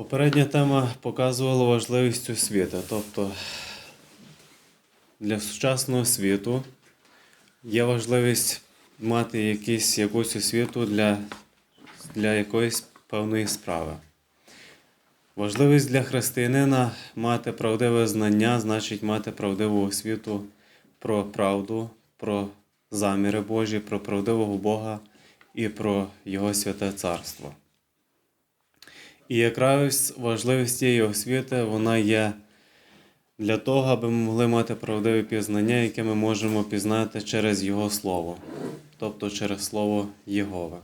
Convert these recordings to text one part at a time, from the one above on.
Попередня тема показувала важливість освіти. Тобто для сучасного світу є важливість мати якісь, якусь освіту для, для якоїсь певної справи. Важливість для християнина мати правдиве знання, значить мати правдиву освіту про правду, про заміри Божі, про правдивого Бога і про Його святе царство. І якраз важливість цієї освіти вона є для того, аби ми могли мати правдиве пізнання, яке ми можемо пізнати через Його Слово, тобто через Слово Єгове.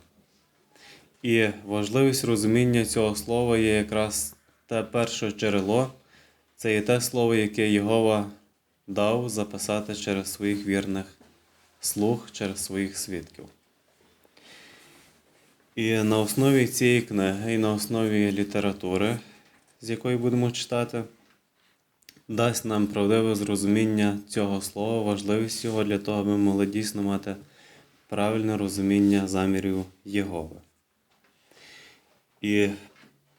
І важливість розуміння цього слова є якраз те перше джерело, це є те слово, яке Єгова дав записати через своїх вірних слуг, через своїх свідків. І на основі цієї книги, і на основі літератури, з якої будемо читати, дасть нам правдиве зрозуміння цього слова, важливість його для того, аби ми могли дійсно мати правильне розуміння замірів Єгови. І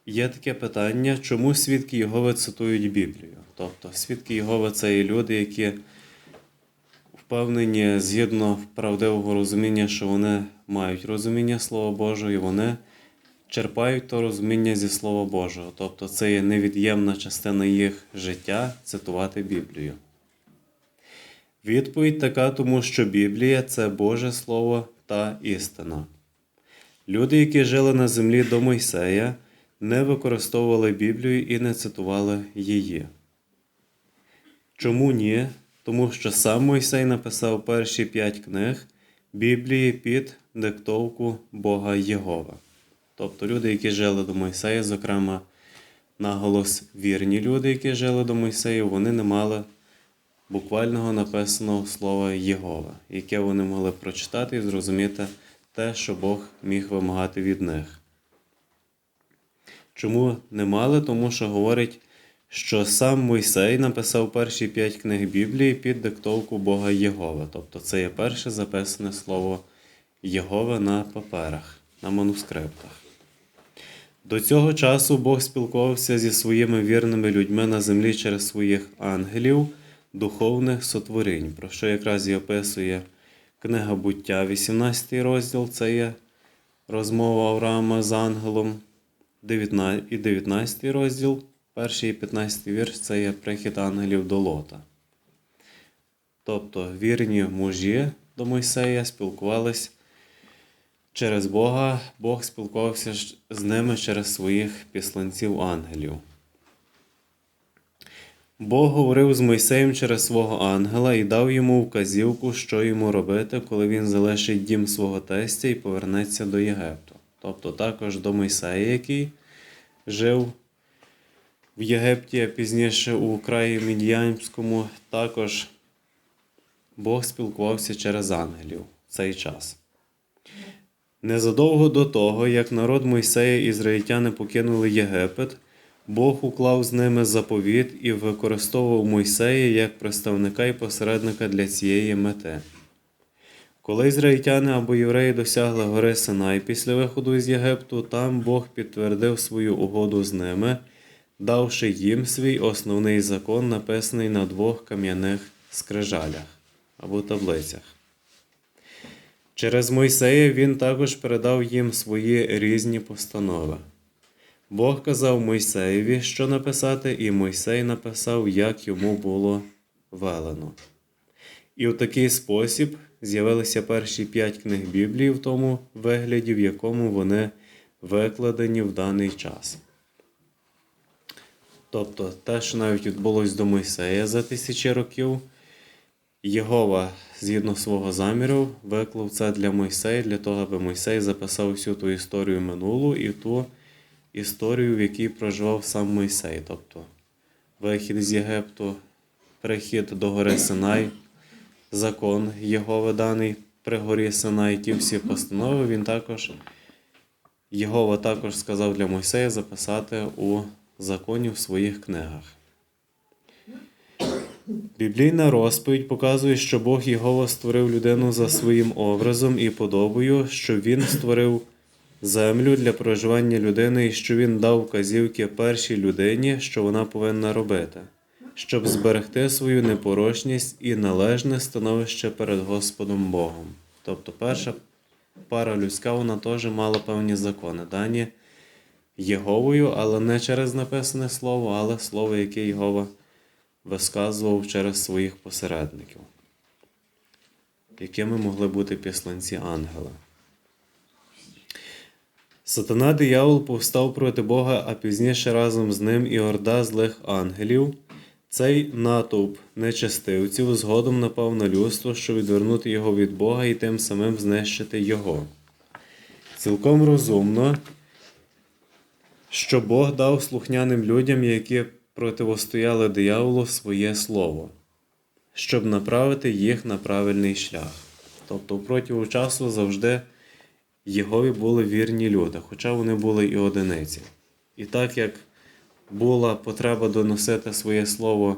є таке питання, чому свідки Єгови цитують Біблію? Тобто, свідки Єгови це є люди, які впевнені згідно правдивого розуміння, що вони мають розуміння Слова Божого, і вони черпають то розуміння зі Слова Божого. Тобто це є невід'ємна частина їх життя цитувати Біблію. Відповідь така, тому що Біблія це Боже Слово та істина. Люди, які жили на землі до Мойсея, не використовували Біблію і не цитували її. Чому ні? Тому що сам Мойсей написав перші п'ять книг Біблії під диктовку Бога Єгова. Тобто люди, які жили до Мойсея, зокрема, наголос вірні люди, які жили до Мойсея, вони не мали буквального написаного слова Єгова, яке вони могли прочитати і зрозуміти те, що Бог міг вимагати від них. Чому не мали? Тому що говорить, що сам Мойсей написав перші п'ять книг Біблії під диктовку Бога Єгова. Тобто це є перше записане слово Єгове на паперах, на манускриптах. До цього часу Бог спілкувався зі своїми вірними людьми на землі через своїх ангелів, духовних сотворінь, про що якраз і описує книга буття, 18 розділ це є розмова Авраама з ангелом, 19 і 19 розділ, перший 15 вірш це є прихід ангелів до Лота. Тобто вірні мужі до Мойсея спілкувались через Бога, Бог спілкувався з ними через своїх післанців ангелів. Бог говорив з Мойсеєм через свого ангела і дав йому вказівку, що йому робити, коли він залишить дім свого тестя і повернеться до Єгипту. Тобто також до Мойсея, який жив в Єгипті, а пізніше у краї Мідіянському, також Бог спілкувався через ангелів в цей час. Незадовго до того, як народ Мойсея і ізраїльтяни покинули Єгипет, Бог уклав з ними заповіт і використовував Мойсея як представника і посередника для цієї мети. Коли ізраїльтяни або євреї досягли гори Синай після виходу з Єгипту, там Бог підтвердив свою угоду з ними, давши їм свій основний закон, написаний на двох кам'яних скрижалях або таблицях. Через Мойсея він також передав їм свої різні постанови. Бог казав Мойсеєві, що написати, і Мойсей написав, як йому було велено. І в такий спосіб з'явилися перші п'ять книг Біблії в тому вигляді, в якому вони викладені в даний час. Тобто те, що навіть відбулось до Мойсея за тисячі років, Єгова, згідно свого заміру, виклав це для Мойсея, для того, аби Мойсей записав всю ту історію минулу і ту історію, в якій проживав сам Мойсей. Тобто вихід з Єгипту, прихід до гори Синай, закон Єгови даний при горі Синай, ті всі постанови, він також, Єгова також сказав для Мойсея записати у законі в своїх книгах. Біблійна розповідь показує, що Бог Єгова створив людину за своїм образом і подобою, що Він створив землю для проживання людини і що він дав вказівки першій людині, що вона повинна робити, щоб зберегти свою непорочність і належне становище перед Господом Богом. Тобто перша пара людська, вона теж мала певні закони, дані Єговою, але не через написане слово, але слово, яке Єгова висказував через своїх посередників, якими могли бути післанці ангела. Сатана диявол повстав проти Бога, а пізніше разом з ним і орда злих ангелів. Цей натовп нечестивців згодом напав на людство, щоб відвернути його від Бога і тим самим знищити його. Цілком розумно, що Бог дав слухняним людям, які противостояли дияволу своє слово, щоб направити їх на правильний шлях. Тобто, впротягу часу завжди Єгові були вірні люди, хоча вони були і одиниці. І так як була потреба доносити своє слово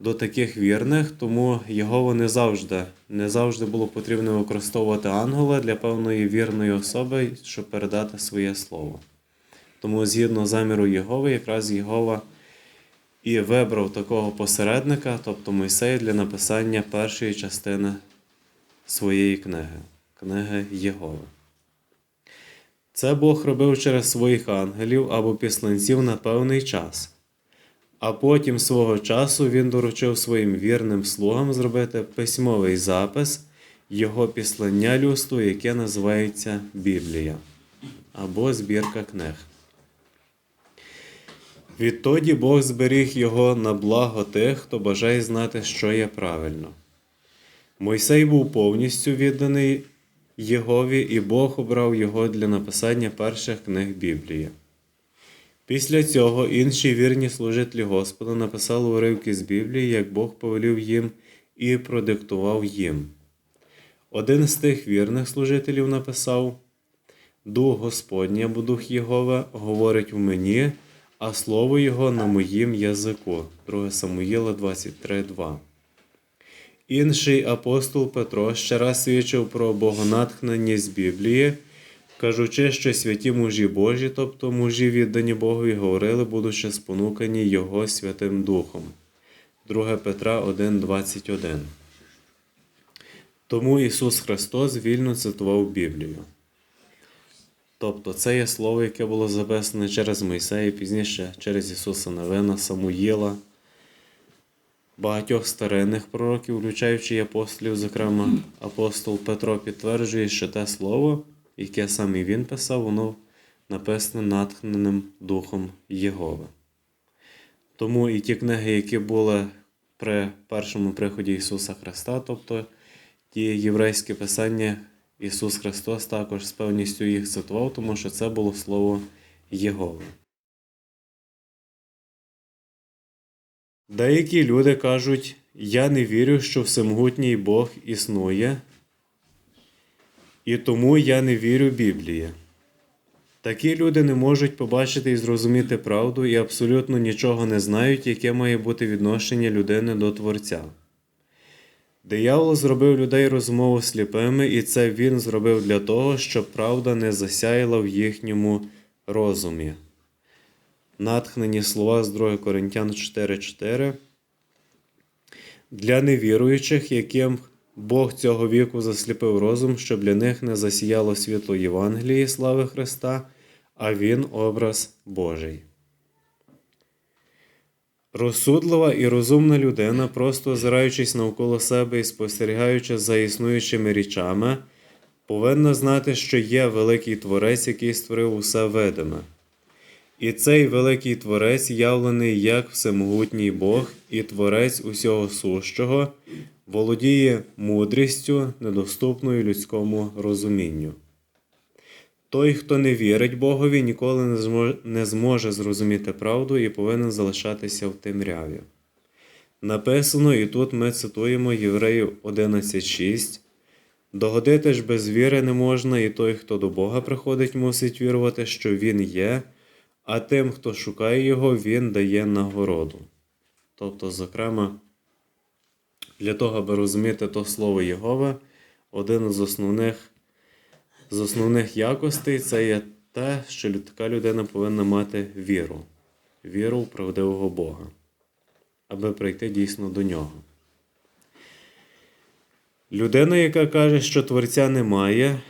до таких вірних, тому Єгова не завжди, не завжди було потрібно використовувати ангела для певної вірної особи, щоб передати своє слово. Тому, згідно заміру Єгови, якраз Єгова і вибрав такого посередника, тобто Мойсея, для написання першої частини своєї книги книги Єгови. Це Бог робив через своїх ангелів або післанців на певний час. А потім свого часу він доручив своїм вірним слугам зробити письмовий запис його післання людству, яке називається Біблія або збірка книг. Відтоді Бог зберіг його на благо тих, хто бажає знати, що є правильно. Мойсей був повністю відданий Єгові, і Бог обрав його для написання перших книг Біблії. Після цього інші вірні служителі Господа написали уривки з Біблії, як Бог повелів їм і продиктував їм. Один з тих вірних служителів написав: Дух Господній або Дух Єгова говорить у мені, а слово Його на моїм язику. 2 Самуїла 23.2. Інший апостол Петро ще раз свідчив про богонатхнення з Біблії, кажучи, що святі мужі Божі, тобто мужі віддані Богові, говорили, будучи спонукані Його Святим Духом. 2 Петра 1,21. Тому Ісус Христос вільно цитував Біблію. Тобто це є слово, яке було записане через Мойсея, пізніше через Ісуса Навина, Самуїла багатьох старинних пророків, включаючи і апостолів, зокрема, апостол Петро підтверджує, що те слово, яке саме він писав, воно написане натхненим Духом Єгови. Тому і ті книги, які були при першому приході Ісуса Христа, тобто ті єврейські писання, Ісус Христос також з певністю їх цитував, тому що це було Слово Єгови. Деякі люди кажуть, я не вірю, що всемогутній Бог існує, і тому я не вірю Біблії. Такі люди не можуть побачити і зрозуміти правду і абсолютно нічого не знають, яке має бути відношення людини до Творця. Диявол зробив людей розмову сліпими, і це він зробив для того, щоб правда не засяяла в їхньому розумі натхнені слова з 2 Коринтян 4:4. Для невіруючих, яким Бог цього віку засліпив розум, щоб для них не засіяло світло Євангелії слави Христа, а Він образ Божий. Розсудлива і розумна людина, просто озираючись навколо себе і спостерігаючи за існуючими річами, повинна знати, що є великий творець, який створив усе видиме. І цей великий Творець явлений як всемогутній Бог і Творець усього сущого, володіє мудрістю, недоступною людському розумінню. Той, хто не вірить Богові, ніколи не зможе зрозуміти правду і повинен залишатися в темряві. Написано, і тут ми цитуємо Євреїв 11.6. Догодити ж без віри не можна, і той, хто до Бога приходить, мусить вірувати, що Він є а тим, хто шукає його, він дає нагороду. Тобто, зокрема, для того, аби розуміти то слово Єгове, один з основних з основних якостей це є те, що така людина повинна мати віру, віру в правдивого Бога, аби прийти дійсно до нього. Людина, яка каже, що Творця немає,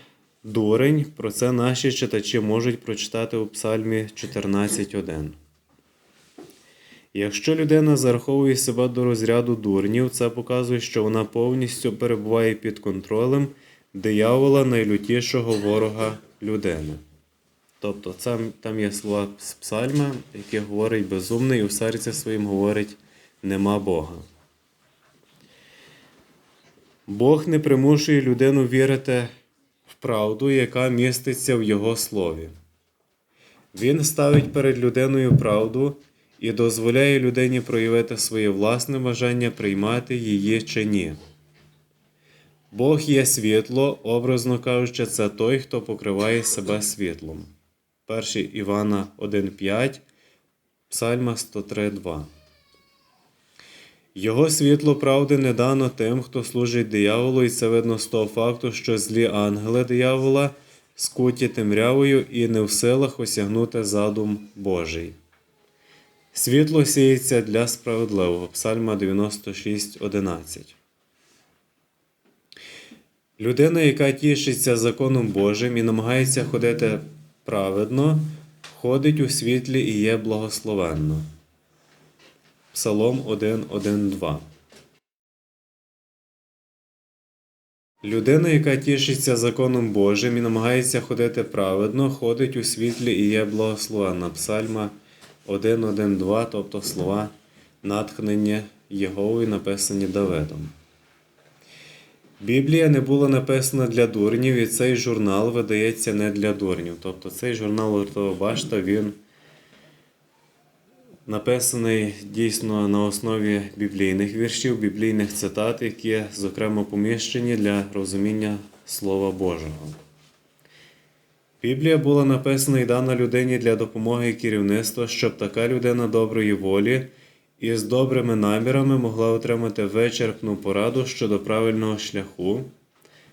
дурень, про це наші читачі можуть прочитати у Псальмі 14.1. Якщо людина зараховує себе до розряду дурнів, це показує, що вона повністю перебуває під контролем диявола найлютішого ворога людини. Тобто це, там є слова з псальма, які говорить безумний, і в серці своїм говорить нема Бога. Бог не примушує людину вірити в правду, яка міститься в Його слові. Він ставить перед людиною правду і дозволяє людині проявити своє власне бажання приймати її чи ні. Бог є світло, образно кажучи, це той, хто покриває себе світлом. 1 Івана 1,5, Псальма 103,2. Його світло правди не дано тим, хто служить дияволу, і це видно з того факту, що злі ангели диявола скуті темрявою і не в силах осягнути задум Божий. Світло сіється для справедливого. Псальма 96.11. Людина, яка тішиться законом Божим і намагається ходити праведно, ходить у світлі і є благословенно. Псалом 1.1.2 Людина, яка тішиться законом Божим і намагається ходити праведно, ходить у світлі і є благословенна. Псальма 1.1.2, тобто слова натхнення Єговою, написані Давидом. Біблія не була написана для дурнів, і цей журнал видається не для дурнів. Тобто цей журнал Вартова Башта, він написаний дійсно на основі біблійних віршів, біблійних цитат, які, зокрема, поміщені для розуміння Слова Божого. Біблія була написана і дана людині для допомоги і керівництва, щоб така людина доброї волі і з добрими намірами могла отримати вичерпну пораду щодо правильного шляху,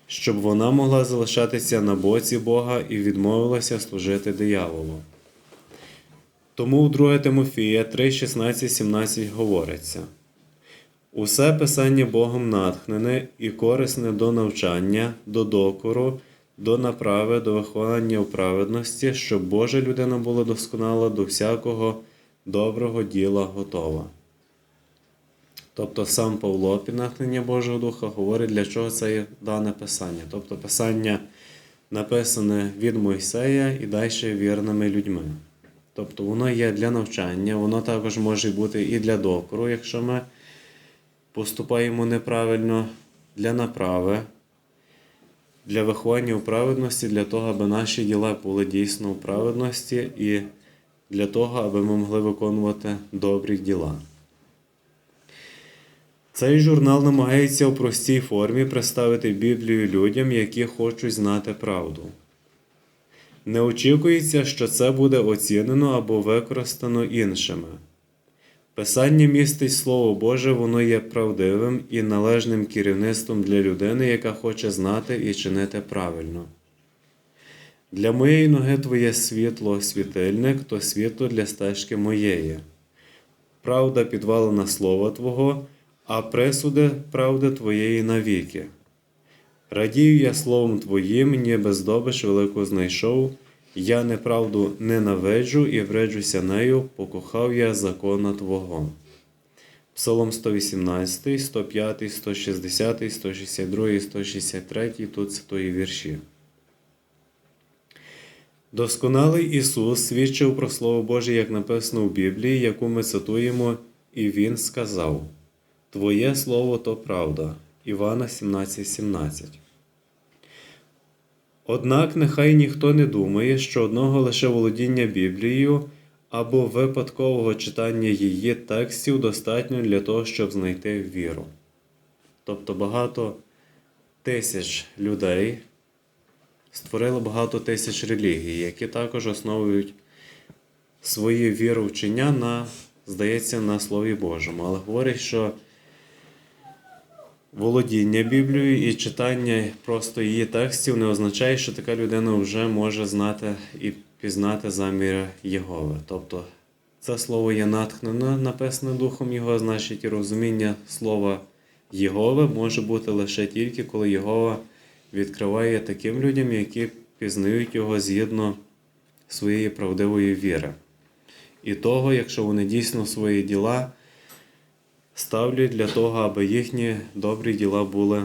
щоб вона могла залишатися на боці Бога і відмовилася служити дияволу. Тому у 2 Тимофія 3, 16, 17 говориться: Усе писання Богом натхнене і корисне до навчання, до докору, до направи, до виховання в праведності, щоб Божа людина була досконала до всякого доброго діла готова. Тобто сам Павло під натхнення Божого Духа говорить, для чого це є дане писання. Тобто писання написане від Мойсея і далі вірними людьми. Тобто воно є для навчання, воно також може бути і для докору, якщо ми поступаємо неправильно, для направи, для виховання у праведності, для того, аби наші діла були дійсно у праведності і для того, аби ми могли виконувати добрі діла. Цей журнал намагається у простій формі представити Біблію людям, які хочуть знати правду. Не очікується, що це буде оцінено або використано іншими. Писання містить Слово Боже, воно є правдивим і належним керівництвом для людини, яка хоче знати і чинити правильно. Для моєї ноги твоє світло світильник, то світло для стежки моєї. Правда підвалена слова Твого, а присуди правди Твоєї навіки. Радію я словом Твоїм, ніби здобич велику знайшов, я неправду ненавиджу і вреджуся нею, покохав я закона Твого. Псалом 118, 105, 160, 162, 163, тут цитує вірші. Досконалий Ісус свідчив про Слово Боже, як написано в Біблії, яку ми цитуємо, і Він сказав: Твоє Слово то правда. Івана 17,17. 17. Однак нехай ніхто не думає, що одного лише володіння Біблією або випадкового читання її текстів достатньо для того, щоб знайти віру. Тобто багато тисяч людей створили багато тисяч релігій, які також основують свої віровчення на, здається, на Слові Божому. Але говорять, що володіння Біблією і читання просто її текстів не означає, що така людина вже може знати і пізнати заміри Єгови. Тобто це слово є натхнено, написане Духом Його, значить і розуміння слова Єгови може бути лише тільки, коли Єгова відкриває таким людям, які пізнають його згідно своєї правдивої віри. І того, якщо вони дійсно свої діла ставлять для того, аби їхні добрі діла були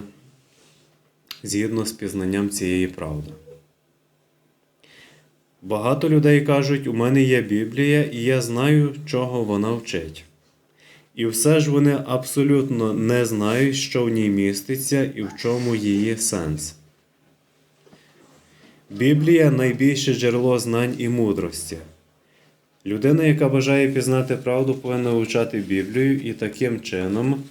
згідно з пізнанням цієї правди. Багато людей кажуть, у мене є Біблія, і я знаю, чого вона вчить. І все ж вони абсолютно не знають, що в ній міститься і в чому її сенс. Біблія найбільше джерело знань і мудрості. Людина, яка бажає пізнати правду, повинна вивчати Біблію і таким чином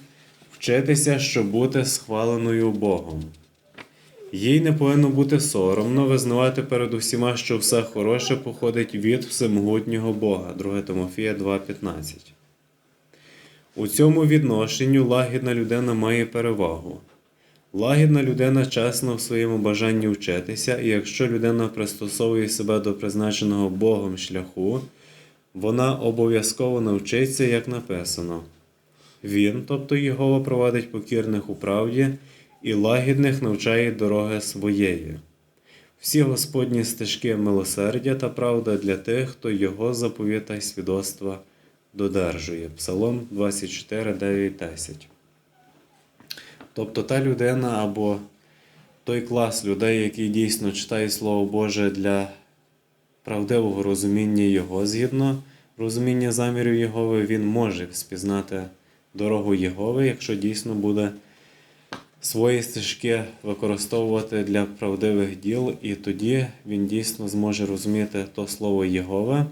вчитися, щоб бути схваленою Богом. Їй не повинно бути соромно визнавати перед усіма, що все хороше походить від всемогутнього Бога. 2 Тимофія 2,15. У цьому відношенню лагідна людина має перевагу. Лагідна людина чесна в своєму бажанні вчитися, і якщо людина пристосовує себе до призначеного Богом шляху, вона обов'язково навчиться, як написано. Він, тобто Єгова, провадить покірних у правді і лагідних навчає дороги своєї. Всі Господні стежки милосердя та правда для тих, хто його заповіта й свідоцтва додержує. Псалом 24, 9, 10. Тобто та людина або той клас людей, який дійсно читає Слово Боже для правдивого розуміння Його згідно розуміння замірів Єгови, він може спізнати дорогу Єгови, якщо дійсно буде свої стежки використовувати для правдивих діл, і тоді він дійсно зможе розуміти то слово Єгове,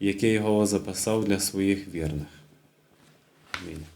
яке Єгова записав для своїх вірних. Амінь.